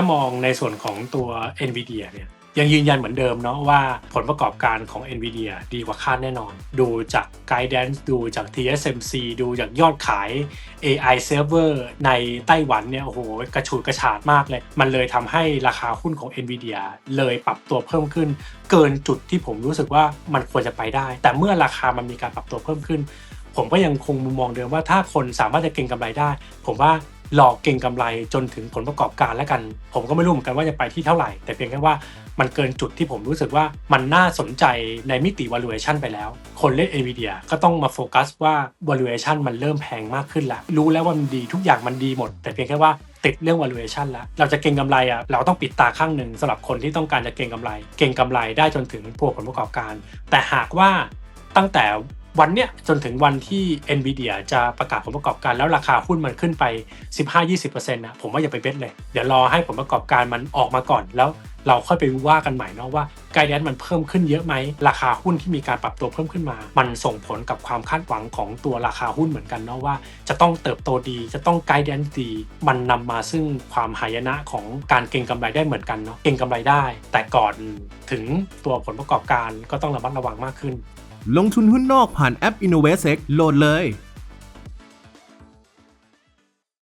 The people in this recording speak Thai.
ถ้ามองในส่วนของตัว NVIDIA เนี่ยยังยืนยันเหมือนเดิมเนาะว่าผลประกอบการของ NVIDIA ดีกว่าคาดแน่นอน ดูจาก Guidance ดูจาก TSMC ดูจากยอดขาย AI server ในไต้หวันเนี่ยโอ้โหกระฉูดกระฉาดมากเลย มันเลยทำให้ราคาหุ้นของ NVIDIA เลยปรับตัวเพิ่มขึ้น เกินจุดที่ผมรู้สึกว่ามันควรจะไปได้ แต่เมื่อราคามันมีการปรับตัวเพิ่มขึ้น ผมก็ยังคงมุมมองเดิมว่าถ้าคนสามารถจะเก็งกำไรได้ ผมว่า หลอกเก็งกำไรจนถึงผลประกอบการแล้วกัน ผมก็ไม่รู้เหมือนกันว่าจะไปที่เท่าไหร่ แต่เพียงแค่ว่ามันเกินจุดที่ผมรู้สึกว่ามันน่าสนใจในมิติ valuation ไปแล้ว คนเล่น Nvidia ก็ต้องมาโฟกัสว่า valuation มันเริ่มแพงมากขึ้นแล้ว รู้แล้วว่ามันดีทุกอย่างมันดีหมด แต่เพียงแค่ว่าติดเรื่อง valuation แล้ว เราจะเก็งกำไรอะ เราต้องปิดตาข้างหนึ่งสำหรับคนที่ต้องการจะเก็งกำไร เก็งกำไรได้จนถึงพวกผลประกอบการ แต่หากว่าตั้งแต่ วันเนี้ยจนถึงวันที่ NVIDIA จะประกาศผลประกอบการแล้วราคาหุ้นมันขึ้นไป 15-20%นะผมว่าอย่าไปเบ็ดเลย เดี๋ยวรอให้ผลประกอบการมันออกมาก่อนแล้วเราค่อยไปว่ากันใหม่เนาะว่าไกด์แดนมันเพิ่มขึ้นเยอะไหม ราคาหุ้นที่มีการปรับตัวเพิ่มขึ้นมา มันส่งผลกับความคาดหวังของตัวราคาหุ้นเหมือนกันเนาะว่า จะต้องเติบโตดี จะต้องไกด์แดนดี มันนำมาซึ่งความหายนะของการเก็งกำไรได้เหมือนกันเนาะเก็งกำไรได้ แต่ก่อนถึงตัวผลประกอบการก็ต้องระมัดระวังมากขึ้น ลงทุนหุ้นนอกผ่านแอป InnovestX โหลดเลย